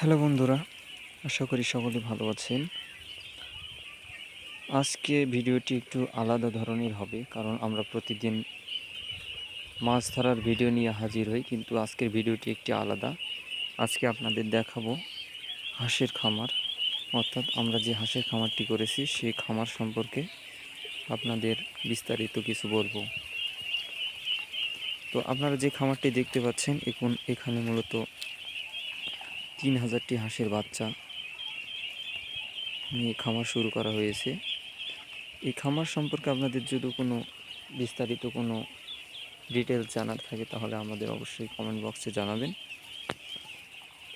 Hello বন্ধুরা, আশা করি সকলে ভালো আছেন। আজকে ভিডিওটি একটু আলাদা ধরনের হবে, কারণ আমরা প্রতিদিন মাছ ধরার ভিডিও নিয়ে হাজির হই, কিন্তু আজকের ভিডিওটি একটি আলাদা। আজকে আপনাদের দেখাবো হাঁসের খামার। অর্থাৎ আমরা যে হাঁসের খামারটি করেছি, সেই খামার সম্পর্কে আপনাদের বিস্তারিত কিছু বলব। তো আপনারা যে খামারটি দেখতে পাচ্ছেন, এখন এখানে মূলত তিন হাজারটি হাঁসের বাচ্চা নিয়ে খামার শুরু করা হয়েছে। এই খামার সম্পর্কে আপনাদের যদি কোনো বিস্তারিত কোনো ডিটেলস জানার থাকে, তাহলে আমাদের অবশ্যই কমেন্ট বক্সে জানাবেন।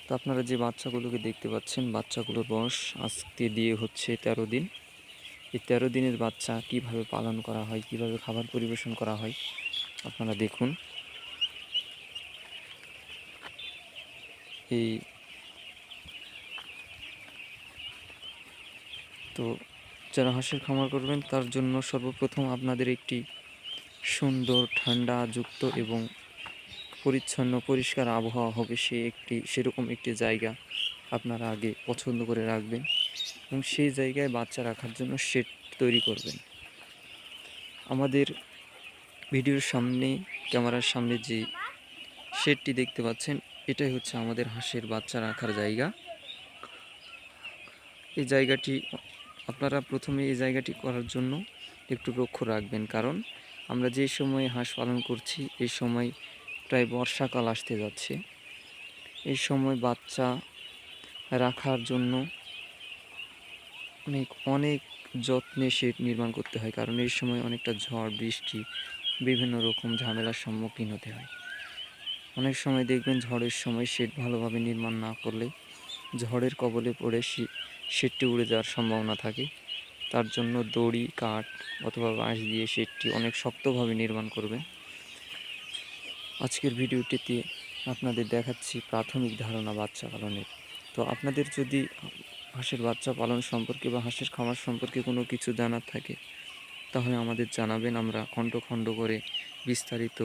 তো আপনারা যে বাচ্চাগুলোকে দেখতে পাচ্ছেন, বাচ্চাগুলোর বয়স আজকে দিয়ে হচ্ছে তেরো দিন। এই তেরো দিনের বাচ্চা কীভাবে পালন করা হয়, কীভাবে খাবার পরিবেশন করা হয়, আপনারা দেখুন। এই তো যারা হাঁসের খামার করবেন, তার জন্য সর্বপ্রথম আপনাদের একটি সুন্দর ঠান্ডা যুক্ত এবং পরিচ্ছন্ন, পরিষ্কার আবহাওয়া হবে সে একটি, সেরকম একটি জায়গা আপনারা আগে পছন্দ করে রাখবেন এবং সেই জায়গায় বাচ্চা রাখার জন্য শেড তৈরি করবেন। আমাদের ভিডিওর সামনে, ক্যামেরার সামনে যে শেডটি দেখতে পাচ্ছেন, এটাই হচ্ছে আমাদের হাঁসের বাচ্চা রাখার জায়গা। এই জায়গাটি আপনারা প্রথমে এই জায়গাটি করার জন্য একটু লক্ষ্য রাখবেন। কারণ আমরা যে সময়ে হাঁস পালন করছি, এই সময় প্রায় বর্ষাকাল আসতে যাচ্ছে। এই সময় বাচ্চা রাখার জন্য অনেক অনেক যত্নে শেড নির্মাণ করতে হয়। কারণ এই সময় অনেকটা ঝড়, বৃষ্টি, বিভিন্ন রকম ঝামেলার সম্মুখীন হতে হয়। অনেক সময় দেখবেন ঝড়ের সময় শেড ভালোভাবে নির্মাণ না করলে ঝড়ের কবলে পড়ে শেডটি উড়ে যাওয়ার সম্ভাবনা থাকে। তার জন্য দড়ি, কাঠ অথবা বাঁশ দিয়ে শেডটি অনেক শক্তভাবে নির্মাণ করবেন আজকের ভিডিওটিতে আপনাদের দেখাচ্ছি প্রাথমিক ধারণা বাচ্চা পালনের। তো আপনাদের যদি হাঁসের বাচ্চা পালন সম্পর্কে বা হাঁসের খামার সম্পর্কে কোনো কিছু জানার থাকে, তাহলে আমাদের জানাবেন। আমরা খণ্ড খণ্ড করে বিস্তারিত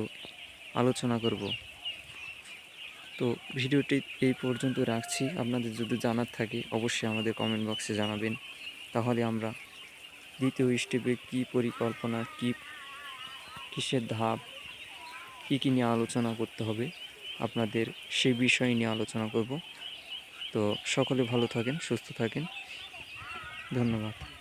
আলোচনা করব। তো ভিডিওটি এই পর্যন্ত রাখছি। আপনাদের যদি জানার থাকে, অবশ্যই আমাদের কমেন্ট বক্সে জানাবেন। তাহলে আমরা দ্বিতীয় স্টেপে কী পরিকল্পনা, কী কিসের ধাপ, কী কী নিয়ে আলোচনা করতে হবে, আপনাদের সেই বিষয় নিয়ে আলোচনা করব। তো সকলে ভালো থাকেন, সুস্থ থাকেন। ধন্যবাদ।